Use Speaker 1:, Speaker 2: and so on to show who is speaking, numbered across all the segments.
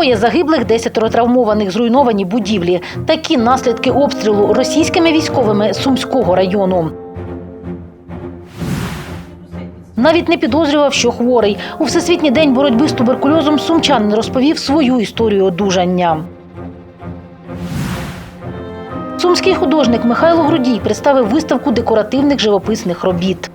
Speaker 1: Двоє загиблих, десятеро травмованих, зруйновані будівлі. Такі наслідки обстрілу російськими військовими Сумського району. Навіть не підозрював, що хворий. У Всесвітній день боротьби з туберкульозом сумчанин розповів свою історію одужання. Сумський художник Михайло Грудій представив виставку декоративних живописних робіт.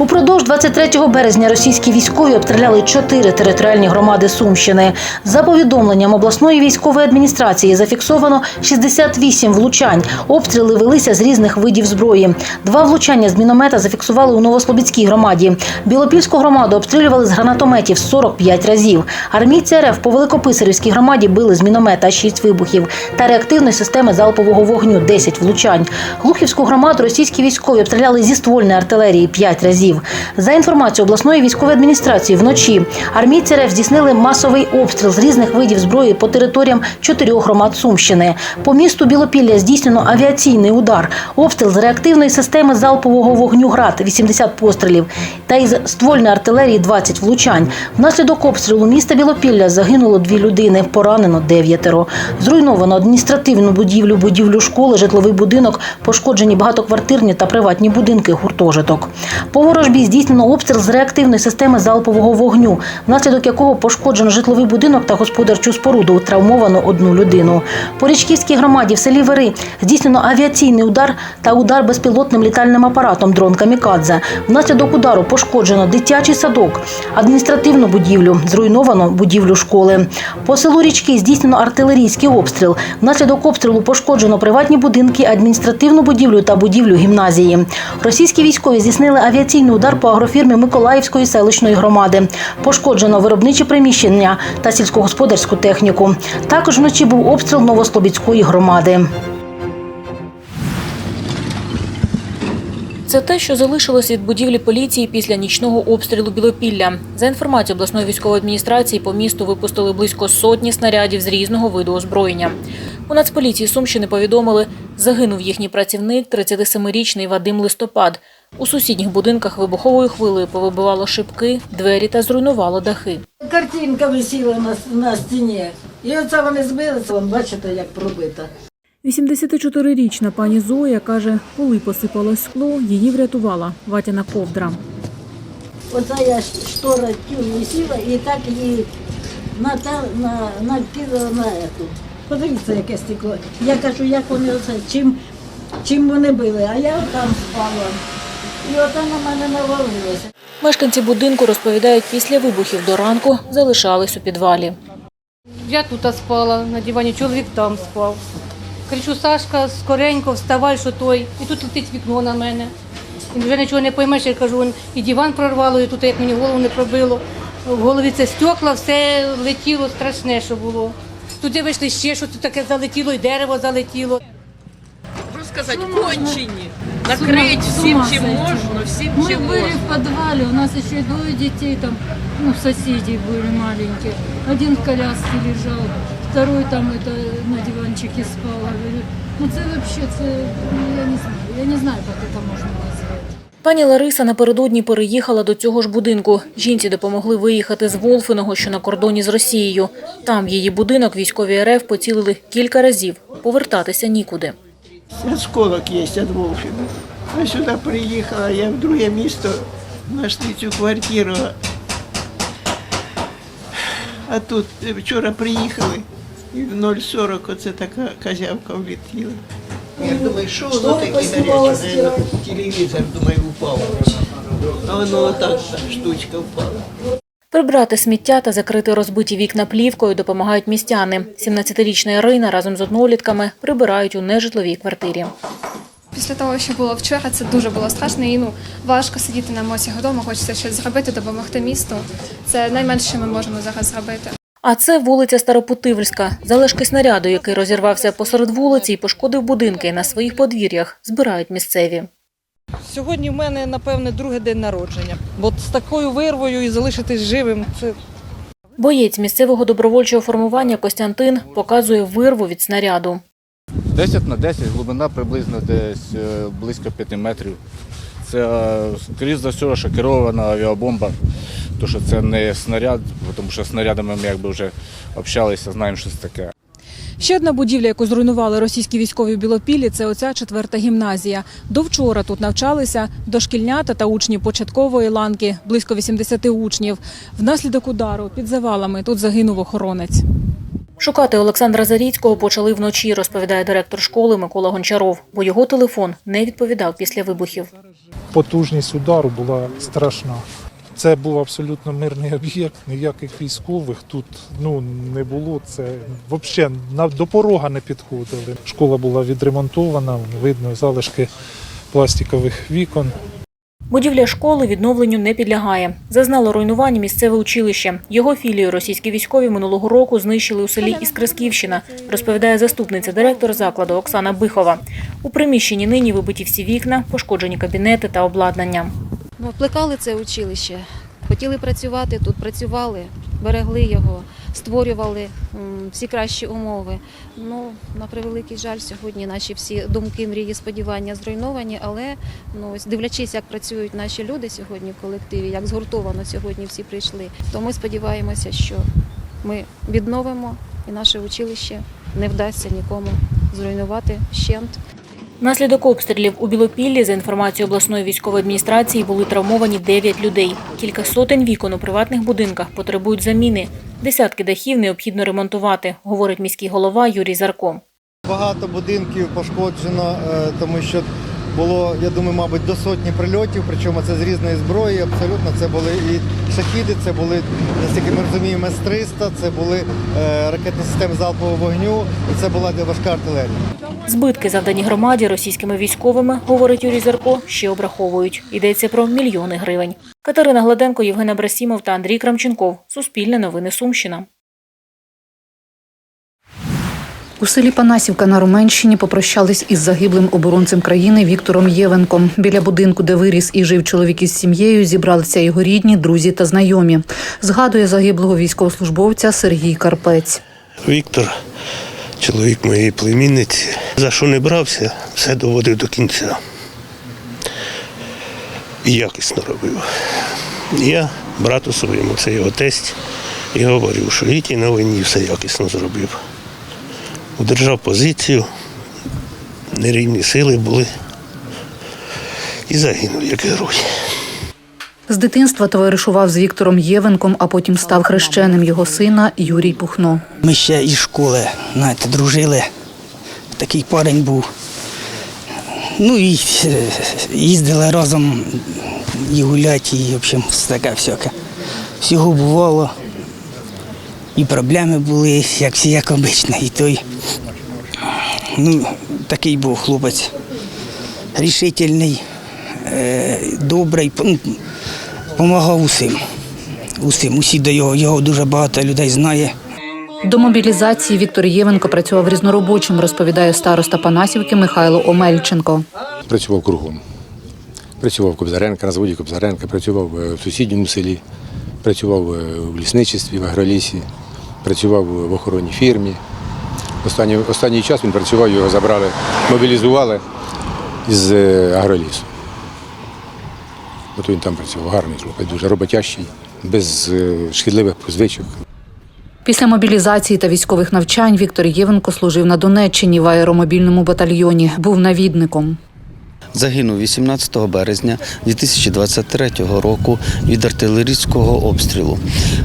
Speaker 1: Упродовж 23 березня російські військові обстріляли чотири територіальні громади Сумщини. За повідомленням обласної військової адміністрації зафіксовано 68 влучань. Обстріли велися з різних видів зброї. Два влучання з міномета зафіксували у Новослобідській громаді. Білопільську громаду обстрілювали з гранатометів 45 разів. Армійці РФ по Великописарівській громаді били з міномета 6 вибухів та реактивної системи залпового вогню 10 влучань. Глухівську громаду російські військові обстріляли зі ствольної артилерії 5 разів. За інформацією обласної військової адміністрації, вночі армійці РФ здійснили масовий обстріл з різних видів зброї по територіям чотирьох громад Сумщини. По місту Білопілля здійснено авіаційний удар, обстріл з реактивної системи залпового вогню ГРАД 80 пострілів та із ствольної артилерії 20 влучань. Внаслідок обстрілу міста Білопілля загинуло дві людини, поранено дев'ятеро. Зруйновано адміністративну будівлю, будівлю школи, житловий будинок, пошкоджені багатоквартирні та приватні будинки, гуртожиток. По ворожбі здійснено обстріл з реактивної системи залпового вогню, внаслідок якого пошкоджено житловий будинок та господарчу споруду, травмовано одну людину. По Річківській громаді в селі Вери здійснено авіаційний удар та удар безпілотним літальним апаратом дрон Камікадзе. Внаслідок удару пошкоджено дитячий садок, адміністративну будівлю, зруйновано будівлю школи. По селу Річки здійснено артилерійський обстріл. Внаслідок обстрілу пошкоджено приватні будинки, адміністративну будівлю та будівлю гімназії. Російські військові здійснили авіаційний удар по агрофірмі Миколаївської селищної громади. Пошкоджено виробничі приміщення та сільськогосподарську техніку. Також вночі був обстріл Новослобідської громади.
Speaker 2: Це те, що залишилось від будівлі поліції після нічного обстрілу Білопілля. За інформацією обласної військової адміністрації, по місту випустили близько сотні снарядів з різного виду озброєння. У Нацполіції Сумщини повідомили, загинув їхній працівник 37-річний Вадим Листопад. У сусідніх будинках вибуховою хвилею повибивало шибки, двері та зруйнувало дахи.
Speaker 3: Картинка висіла на, на стіні. І оце вони збилися, вон, бачите, як пробита.
Speaker 2: 84-річна пані Зоя каже, коли посипалось скло, її врятувала ватяна ковдра.
Speaker 3: Оце я штора тюр висіла і так її на, та- на, накидала на ету. Подивіться, яке стекло. Я кажу, як вони оце, чим, чим вони били, а я там спала. І оце на мене навалилося.
Speaker 2: Мешканці будинку розповідають, після вибухів до ранку залишались у підвалі.
Speaker 4: Я тут спала на дивані, чоловік там спав. Кричу, Сашка, скоренько, вставай, що той. І тут летить вікно на мене. І вже нічого не поймеш, я кажу, і диван прорвало, і тут як мені голову не пробило. В голові це стекла, все летіло, страшне, що було. Туди вийшли ще, що тут таке залетіло, і дерево залетіло.
Speaker 5: Можно сказать, кончені Накрыть всем, чем можно, всем,
Speaker 6: Мы
Speaker 5: чем
Speaker 6: были
Speaker 5: можно.
Speaker 6: в подвале, у нас еще двое детей там, ну, соседей были маленькие. Один в коляске лежал, второй там это на диванчике спал. Я говорю, Ну це вообще, це, ну, я не знаю, я не знаю, як це можна назвати.
Speaker 2: Пані Лариса напередодні переїхала до цього ж будинку. Жінці допомогли виїхати з Волфиного, що на кордоні з Росією. Там в її будинок військові РФ поцілили кілька разів. Повертатися нікуди.
Speaker 7: Осколок є від Волфіна. Я сюди приїхала, я в друге місто знайшли цю квартиру. А тут е, вчора приїхали і в 0,40 оце така козявка влетіла. Я думаю, що воно таке гаряче? Наверно, телевізор, думаю, упав. А воно отак та штучка впала.
Speaker 2: Прибрати сміття та закрити розбиті вікна плівкою допомагають містяни. 17-річна Ірина разом з однолітками прибирають у нежитловій квартирі.
Speaker 8: Після того, що було вчора, це дуже було страшно і ну важко сидіти на емоціях вдома. Хочеться щось зробити, допомогти місту. Це найменше, що ми можемо зараз зробити.
Speaker 2: А це вулиця Старопутивльська. Залишки снаряду, який розірвався посеред вулиці і пошкодив будинки на своїх подвір'ях, збирають місцеві.
Speaker 9: Сьогодні в мене, напевне, другий день народження. От з такою вирвою і залишитись живим це
Speaker 2: Боєць місцевого добровольчого формування Костянтин показує вирву від снаряду.
Speaker 10: 10 на 10, глибина приблизно десь е, близько 5 метрів. Це, е, скоріш за все, що керована авіабомба, тому що це не снаряд, тому що снарядами ми якби вже общалися, знаємо, що це таке.
Speaker 2: Ще одна будівля, яку зруйнували російські військові в Білопіллі, це оця четверта гімназія. До вчора тут навчалися дошкільнята та учні початкової ланки, близько 80 учнів. Внаслідок удару під завалами тут загинув охоронець. Шукати Олександра Заріцького почали вночі, розповідає директор школи Микола Гончаров, бо його телефон не відповідав після вибухів.
Speaker 11: потужність удару була страшна. Це був абсолютно мирний об'єкт, ніяких військових тут ну, не було. Це взагалі до порога не підходили. Школа була відремонтована, видно залишки пластикових вікон.
Speaker 2: Будівля школи відновленню не підлягає. Зазнало руйнування місцеве училище. Його філію російські військові минулого року знищили у селі Іскрисківщина, розповідає заступниця директора закладу Оксана Бихова. У приміщенні нині вибиті всі вікна, пошкоджені кабінети та обладнання.
Speaker 12: Ну, плекали це училище, хотіли працювати тут, працювали, берегли його, створювали всі кращі умови. Ну, на превеликий жаль, сьогодні наші всі думки, мрії, сподівання зруйновані, але ну, дивлячись, як працюють наші люди сьогодні в колективі, як згуртовано сьогодні всі прийшли, то ми сподіваємося, що ми відновимо і наше училище не вдасться нікому зруйнувати щент.
Speaker 2: Внаслідок обстрілів у Білопіллі, за інформацією обласної військової адміністрації, були травмовані 9 людей. Кілька сотень вікон у приватних будинках потребують заміни. Десятки дахів необхідно ремонтувати, говорить міський голова Юрій Зарко.
Speaker 13: Багато будинків пошкоджено, е, тому що було, я думаю, мабуть, до сотні прильотів, причому це з різної зброї. Абсолютно це були і шахіди, це були, наскільки ми розуміємо, С-300, це були е, ракетні системи залпового вогню, і це була важка артилерія.
Speaker 2: Збитки, завдані громаді російськими військовими, говорить Юрій Зарко, ще обраховують. Йдеться про мільйони гривень. Катерина Гладенко, Євген Абрасімов та Андрій Крамченков. Суспільне новини Сумщина.
Speaker 14: У селі Панасівка на Руменщині попрощались із загиблим оборонцем країни Віктором Євенком. Біля будинку, де виріс і жив чоловік із сім'єю, зібралися його рідні, друзі та знайомі. Згадує загиблого військовослужбовця Сергій Карпець.
Speaker 15: Віктор, чоловік моєї племінниці, за що не брався, все доводив до кінця. І якісно робив. Я брату своєму, це його тесть, і говорив, що і ті на війні все якісно зробив. Удержав позицію, нерівні сили були і загинув як герой.
Speaker 14: З дитинства товаришував з Віктором Євенком, а потім став хрещеним його сина Юрій Пухно.
Speaker 16: Ми ще із школи, знаєте, дружили. Такий парень був. Ну і е, їздили разом і гуляти, і в общем, таке всяке. Всього бувало. І проблеми були, як всі, як обично. І той, ну, такий був хлопець. Рішительний, е, добрий, ну, допомагав усім. Усім. Усі до його, його дуже багато людей знає.
Speaker 14: До мобілізації Віктор Євенко працював різноробочим, розповідає староста Панасівки Михайло Омельченко.
Speaker 17: Працював кругом. Працював Кобзаренка, на заводі Кобзаренка, працював е, в сусідньому селі, працював е, в лісничестві, в агролісі, працював в охоронній фірмі. Останній, останній час він працював, його забрали, мобілізували з е, агролісу. От він там працював, гарний хлопець, дуже роботящий, без е, шкідливих звичок.
Speaker 14: Після мобілізації та військових навчань Віктор Євенко служив на Донеччині в аеромобільному батальйоні. Був навідником.
Speaker 18: Загинув 18 березня 2023 року від артилерійського обстрілу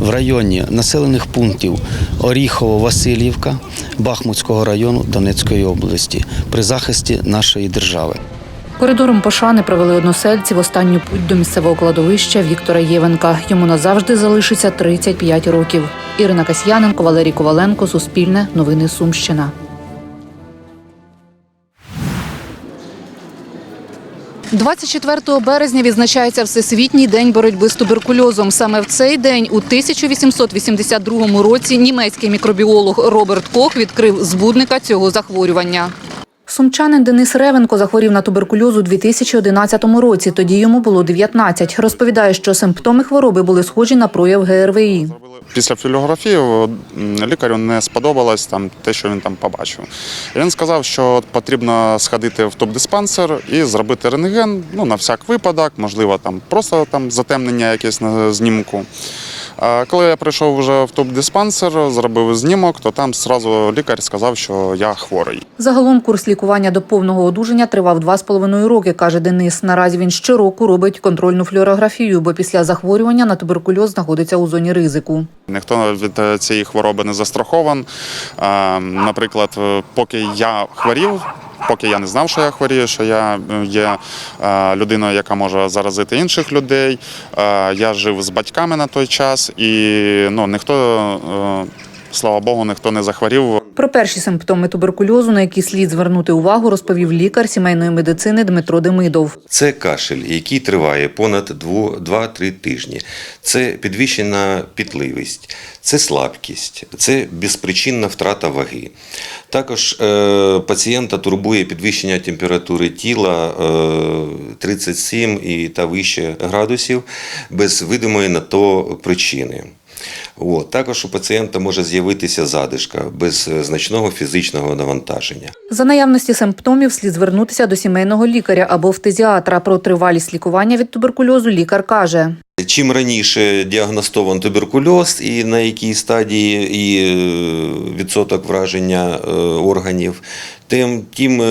Speaker 18: в районі населених пунктів Оріхово-Васильівка Бахмутського району Донецької області при захисті нашої держави.
Speaker 14: Коридором пошани провели односельці в останню путь до місцевого кладовища Віктора Євенка. Йому назавжди залишиться 35 років. Ірина Касьяненко, Валерій Коваленко, Суспільне, Новини Сумщина. «24 березня відзначається Всесвітній день боротьби з туберкульозом. Саме в цей день у 1882 році німецький мікробіолог Роберт Кох відкрив збудника цього захворювання. Сумчанин Денис Ревенко захворів на туберкульоз у 2011 році. Тоді йому було 19. Розповідає, що симптоми хвороби були схожі на прояв ГРВІ.
Speaker 19: Після флюорографії лікарю не сподобалось там те, що він там побачив. Він сказав, що потрібно сходити в топ-диспансер і зробити рентген, ну на всяк випадок, можливо, там просто там затемнення якесь на знімку. А коли я прийшов вже в топ-диспансер, зробив знімок, то там зразу лікар сказав, що я хворий.
Speaker 14: Загалом курс лікування до повного одужання тривав два з половиною роки, каже Денис. Наразі він щороку робить контрольну флюорографію, бо після захворювання на туберкульоз знаходиться у зоні ризику.
Speaker 19: Ніхто від е, цієї хвороби не застрахован. Е, Наприклад, е, поки я хворів. Поки я не знав, що я хворію, що я е, є е, людиною, яка може заразити інших людей. Е, Я жив з батьками на той час, і ну ніхто, слава Богу, ніхто не захворів.
Speaker 14: Про перші симптоми туберкульозу, на які слід звернути увагу, розповів лікар сімейної медицини Дмитро Демидов.
Speaker 20: Це кашель, який триває понад 2-3 тижні. Це підвищена пітливість, це слабкість, це безпричинна втрата ваги. Також е, пацієнта турбує підвищення температури тіла е, 37 і та вище градусів без видимої на то причини. От. Також у пацієнта може з'явитися задишка без е, значного фізичного навантаження.
Speaker 14: За наявності симптомів слід звернутися до сімейного лікаря або фтизіатра. Про тривалість лікування від туберкульозу лікар каже.
Speaker 20: Чим раніше діагностован туберкульоз і на якій стадії і е, відсоток враження е, органів, тим, тим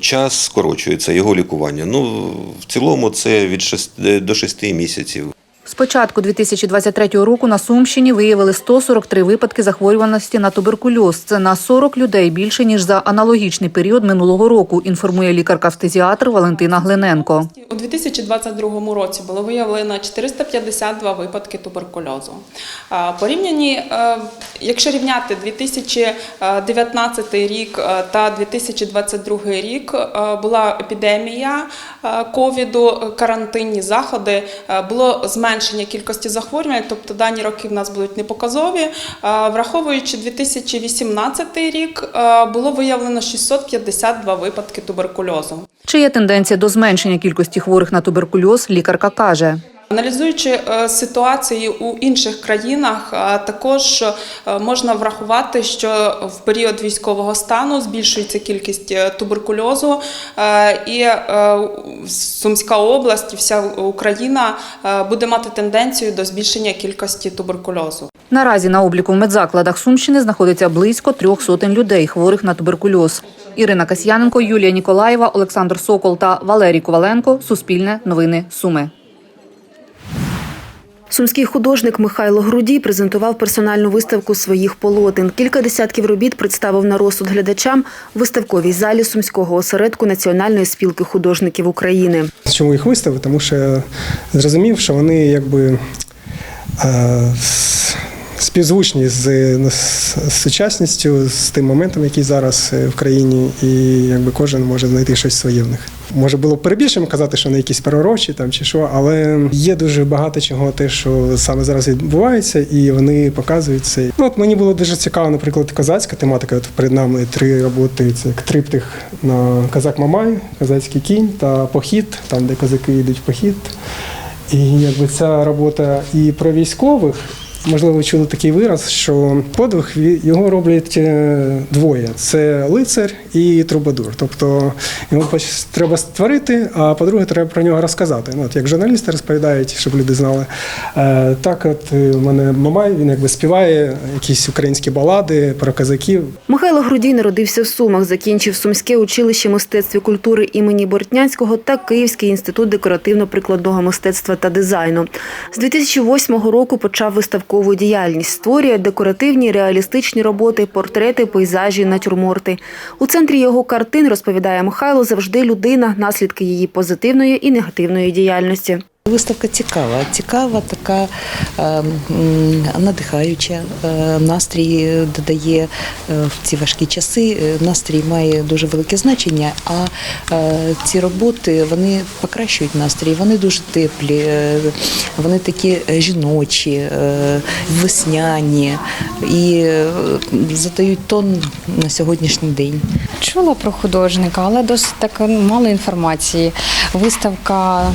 Speaker 20: час скорочується його лікування. Ну, в цілому це від 6 до 6 місяців.
Speaker 14: З початку 2023 року на Сумщині виявили 143 випадки захворюваності на туберкульоз. Це на 40 людей більше ніж за аналогічний період минулого року. Інформує лікарка-фтизіатр Валентина Глиненко.
Speaker 21: У 2022 році було виявлено 452 випадки туберкульозу. Порівняні, е, якщо рівняти 2019 рік е, та 2022 рік, е, була епідемія ковіду, карантинні заходи, було зменшення кількості захворювань, тобто дані роки в нас будуть непоказові. Враховуючи 2018 рік, було виявлено 652 випадки туберкульозу.
Speaker 14: Чи є тенденція до зменшення кількості хворих на туберкульоз, лікарка каже.
Speaker 21: Аналізуючи е, ситуації у інших країнах, е, також е, можна врахувати, що в період військового стану збільшується кількість туберкульозу, і Сумська область, вся Україна буде мати тенденцію до збільшення кількості туберкульозу.
Speaker 14: Наразі на обліку в медзакладах Сумщини знаходиться близько трьох сотень людей, хворих на туберкульоз. Ірина Касьяненко, Юлія Ніколаєва, Олександр Сокол та Валерій Коваленко. Суспільне новини Суми.
Speaker 22: Сумський художник Михайло Грудій презентував персональну виставку своїх полотен. Кілька десятків робіт представив на розсуд глядачам в виставковій залі Сумського осередку Національної спілки художників України.
Speaker 23: Чому їх виставив? Тому що зрозумів, що вони якби е, співзвучні з, з сучасністю, з тим моментом, який зараз е, в країні, і якби кожен може знайти щось своє в них. Може було б перебільшим казати, що вони якісь пророчі там чи що, але є дуже багато чого, те, що саме зараз відбувається, і вони показують це. Ну от мені було дуже цікаво, наприклад, козацька тематика. От перед нами три роботи: це триптих на казак Мамай, козацький кінь та похід, там де козаки йдуть в похід. І якби ця робота і про військових. Можливо, чули такий вираз, що подвиг його роблять е, двоє: це лицар і трубадур. Тобто поч- треба створити, а по-друге, треба про нього розказати. Ну, от як журналісти розповідають, щоб люди знали. Е, Так, от е, у мене Мамай, він якби співає якісь українські балади про козаків.
Speaker 22: Михайло Грудій народився в Сумах, закінчив Сумське училище мистецтв і культури імені Бортнянського та Київський інститут декоративно-прикладного мистецтва та дизайну. З 2008 року почав виставкову діяльність. Створює декоративні реалістичні роботи, портрети, пейзажі, натюрморти. У центрі його картин, розповідає Михайло, завжди людина, наслідки її позитивної і негативної діяльності.
Speaker 24: Виставка цікава, цікава, така е, надихаюча. Е, Настрій додає е, в ці важкі часи. е, Настрій має дуже велике значення. А е, ці роботи вони покращують настрій. Вони дуже теплі, вони такі жіночі, весняні і задають тон на сьогоднішній день.
Speaker 25: Чула про художника, але досить так мало інформації. Виставка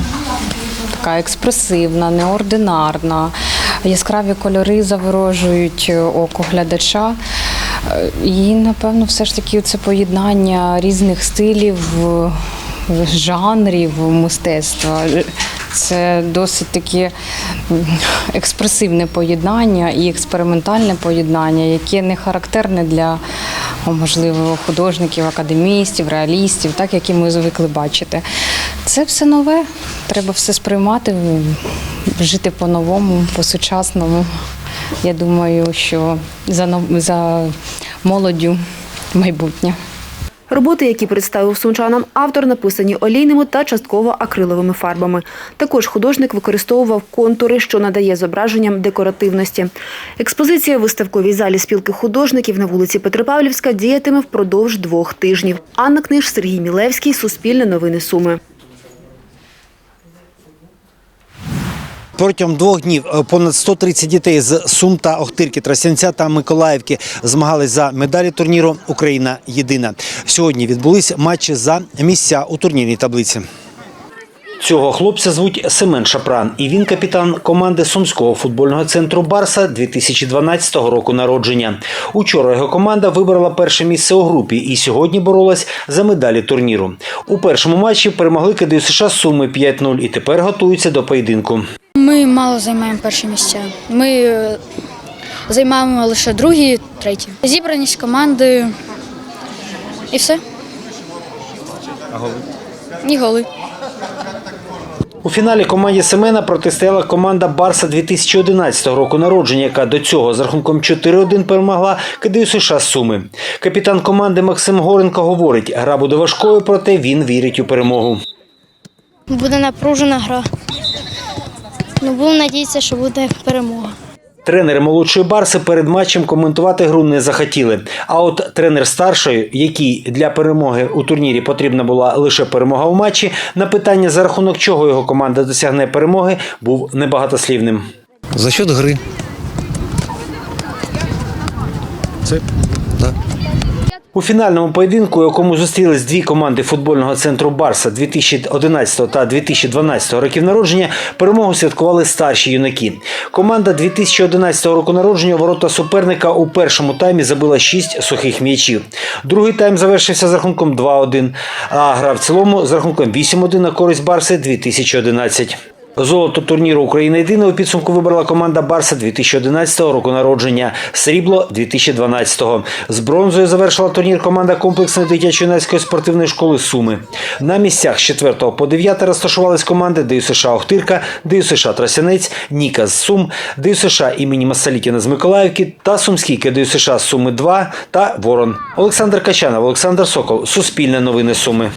Speaker 25: така експресивна, неординарна, яскраві кольори заворожують око глядача. Е, І, напевно, все ж таки це поєднання різних стилів, жанрів мистецтва. Це досить таке експресивне поєднання і експериментальне поєднання, яке не характерне для можливо художників, академістів, реалістів, так які ми звикли бачити. Це все нове. Треба все сприймати, жити по-новому, по-сучасному. Я думаю, що за нов- за молоддю майбутнє.
Speaker 22: Роботи, які представив сумчанам автор, написані олійними та частково акриловими фарбами. Також художник використовував контури, що надає зображенням декоративності. Експозиція в виставковій залі спілки художників на вулиці Петропавлівська діятиме впродовж двох тижнів. Анна Книж, Сергій Мілевський, Суспільне новини Суми.
Speaker 26: Протягом двох днів е, понад 130 дітей з Сум та Охтирки, Тростянця та Миколаївки змагались за медалі турніру Україна єдина. Сьогодні відбулись матчі за місця у турнірній таблиці. Цього хлопця звуть Семен Шапран, і він капітан команди Сумського футбольного центру Барса 2012 року народження. Учора його команда вибрала перше місце у групі і сьогодні боролась за медалі турніру. У першому матчі перемогли КДЮ США Суми 5-0 і тепер готуються до поєдинку.
Speaker 27: Ми мало займаємо перші місця. Ми е, займаємо лише другі, треті. Зібраність команди і все.
Speaker 26: А голи?
Speaker 27: І голи.
Speaker 26: У фіналі команді Семена протистояла команда Барса 2011 року народження, яка до цього з рахунком 4-1 перемогла КДЮ США Суми. Капітан команди Максим Горенко говорить, гра буде важкою, проте він вірить у перемогу.
Speaker 27: Буде напружена гра. Ну, будемо надіятися, що буде перемога.
Speaker 26: Тренери молодшої Барси перед матчем коментувати гру не захотіли. А от тренер старшої, якій для перемоги у турнірі потрібна була лише перемога у матчі, на питання за рахунок чого його команда досягне перемоги, був небагатослівним.
Speaker 28: За счет гри. Це да.
Speaker 26: У фінальному поєдинку, у якому зустрілись дві команди футбольного центру Барса 2011 та 2012 років народження, перемогу святкували старші юнаки. Команда 2011 року народження ворота суперника у першому таймі забила 6 сухих м'ячів. Другий тайм завершився з рахунком 2-1, а гра в цілому з рахунком 8-1 на користь Барси 2011. Золото турніру Україна єдина у підсумку вибрала команда Барса 2011 року народження, срібло 2012-го. З бронзою завершила турнір команда комплексної дитячо-юнацької спортивної школи Суми. На місцях з 4 по 9 розташувались команди ДЮ США Охтирка, ДЮ США Тросянець, Ніка з Сум, ДЮ США імені Масалітіна з Миколаївки та Сумський КДЮ США Суми 2 та Ворон. Олександр Качанов, Олександр Сокол, Суспільне новини Суми.